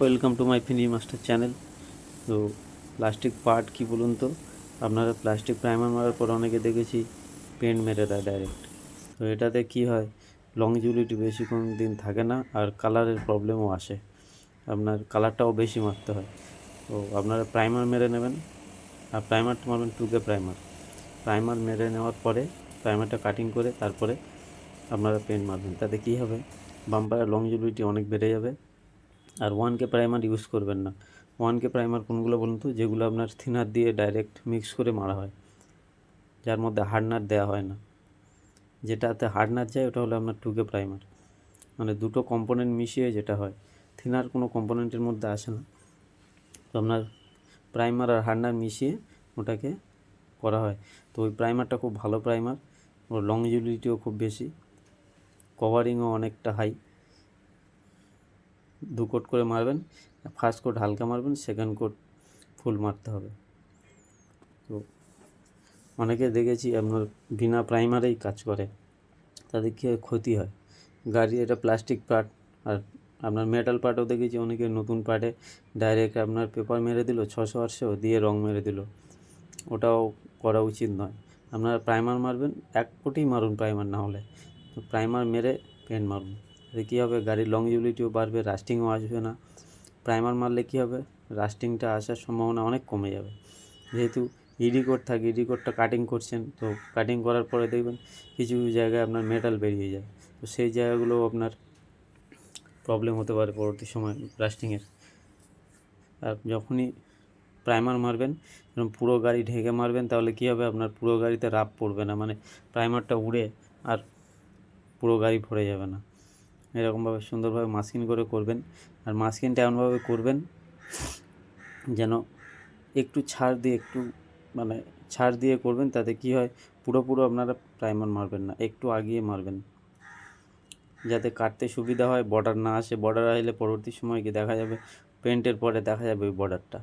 Welcome to my finny master channel. তো plastic part কি বলুন তো? আপনারা প্লাস্টিক প্রাইমার মারার পর অনেকে দেখেছি পেন্ট মেরে দেয় ডাইরেক্ট তো এটাতে কি হয়? লংজিবিলিটি বেশিক্ষণ দিন থাকে না আর কালারের প্রবলেমও আসে। আপনার কালারটাও বেশি মারতে হয়। তো আপনারা প্রাইমার মেরে নেবেন। আর প্রাইমারটা মারবেন টুকে প্রাইমার প্রাইমার মেরে নেওয়ার পরে প্রাইমারটা কাটিং করে তারপরে আপনারা পেন্ট মারবেন। তাতে কী হবে? বাম্পারের লংজিবিলিটি অনেক বেড়ে যাবে। আর ওয়ান কে প্রাইমার ইউজ করবেন না। ওয়ান কে প্রাইমার কোনগুলো বলুন তো? যেগুলো আপনার থিনার দিয়ে ডাইরেক্ট মিক্স করে মারা হয়। যার মধ্যে হার্ডনার দেওয়া হয় না। যেটাতে হার্ডনার যায়, ওটা হলো আপনার টু কে প্রাইমার মানে দুটো কম্পোনেন্ট মিশিয়ে যেটা হয়। থিনার কোনো কম্পোনেন্টের মধ্যে আসে না। তো আপনার প্রাইমার আর হার্ডনার মিশিয়ে ওটাকে করা হয়। তো ওই প্রাইমারটা খুব ভালো প্রাইমার ওর লংজিবিলিটিও খুব বেশি। কভারিংও অনেকটা হাই দু কোট করে মারবেন ফার্স্ট কোট হালকা মারবেন সেকেন্ড কোট ফুল মারতে হবে। তো অনেকে দেখেছি আপনার বিনা প্রাইমারেই কাজ করে তাদের কী ক্ষতি হয়। গাড়ি এটা প্লাস্টিক পার্ট আর আপনার মেটাল পার্টও দেখেছি, অনেকে নতুন পার্টে ডাইরেক্ট আপনার পেপার মেরে দিল, ছশো আটশো দিয়ে রং মেরে দিল। ওটাও করা উচিত নয়। আপনারা প্রাইমার মারবেন, এক কোটেই মারুন প্রাইমার না হলে। তো প্রাইমার মেরে পেন্ট মারুন। এতে কী হবে, গাড়ির লংজিবিলিটিও বাড়বে রাস্টিংও আসবে না। প্রাইমার মারলে কী হবে? রাস্টিংটা আসার সম্ভাবনা অনেক কমে যাবে। যেহেতু ইডি কোড থাকে ইডি কোডটা কাটিং করছেন, তো কাটিং করার পরে দেখবেন কিছু কিছু জায়গায় আপনার মেটাল বেরিয়ে যায়। তো সেই জায়গাগুলো আপনার প্রবলেম হতে পারে পরবর্তী সময় রাস্টিংয়ের আর যখনই প্রাইমার মারবেন এরকম পুরো গাড়ি ঢেকে মারবেন, তাহলে কী হবে? আপনার পুরো গাড়িতে রাপ পড়বে না। মানে প্রাইমারটা উড়ে আর পুরো গাড়ি ভরে যাবে না। এরকমভাবে সুন্দরভাবে মাস্কিং করে করবেন। আর মাস্কিংটা এমনভাবে করবেন যেন একটু ছাড় দিয়ে একটু মানে ছাড় দিয়ে করবেন, তাতে কি হয়, পুরোপুরো আপনারা প্রাইমার মারবেন না, একটু আগিয়ে মারবেন। যাতে কাটতে সুবিধা হয়, বর্ডার না আসে। বর্ডার আসলে পরবর্তী সময় কি দেখা যাবে পেন্টের পরে দেখা যাবে ওই বর্ডারটা।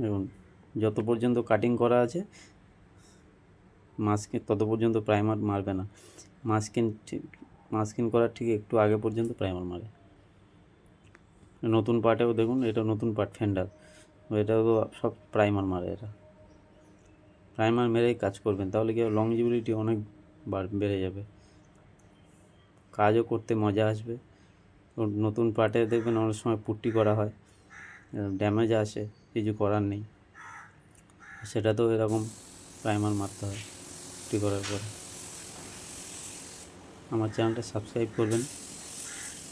দেখুন, যত পর্যন্ত কাটিং করা আছে মাস্কিন তত পর্যন্ত প্রাইমার মারবে না। মাস্কিন ঠিক মাস্কিন করার ঠিক একটু আগে পর্যন্ত প্রাইমার মারে। নতুন পার্টেও দেখুন, এটা নতুন পার্ট ফেন্ডার এটাও তো সব প্রাইমার মারে এটা প্রাইমার মেরেই কাজ করবেন, তাহলে কি লংজিবিলিটি অনেক বাড় বেড়ে যাবে। কাজও করতে মজা আসবে। নতুন পার্টে দেখবেন অনেক সময় পুট্টি করা হয়। ড্যামেজ আসে, কিছু করার নেই। সেটা তো এরকম প্রাইমার মারতে হয়। পুট্টি করার পরে। আমার চ্যানেলটা সাবস্ক্রাইব করবেন।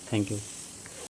Thank you.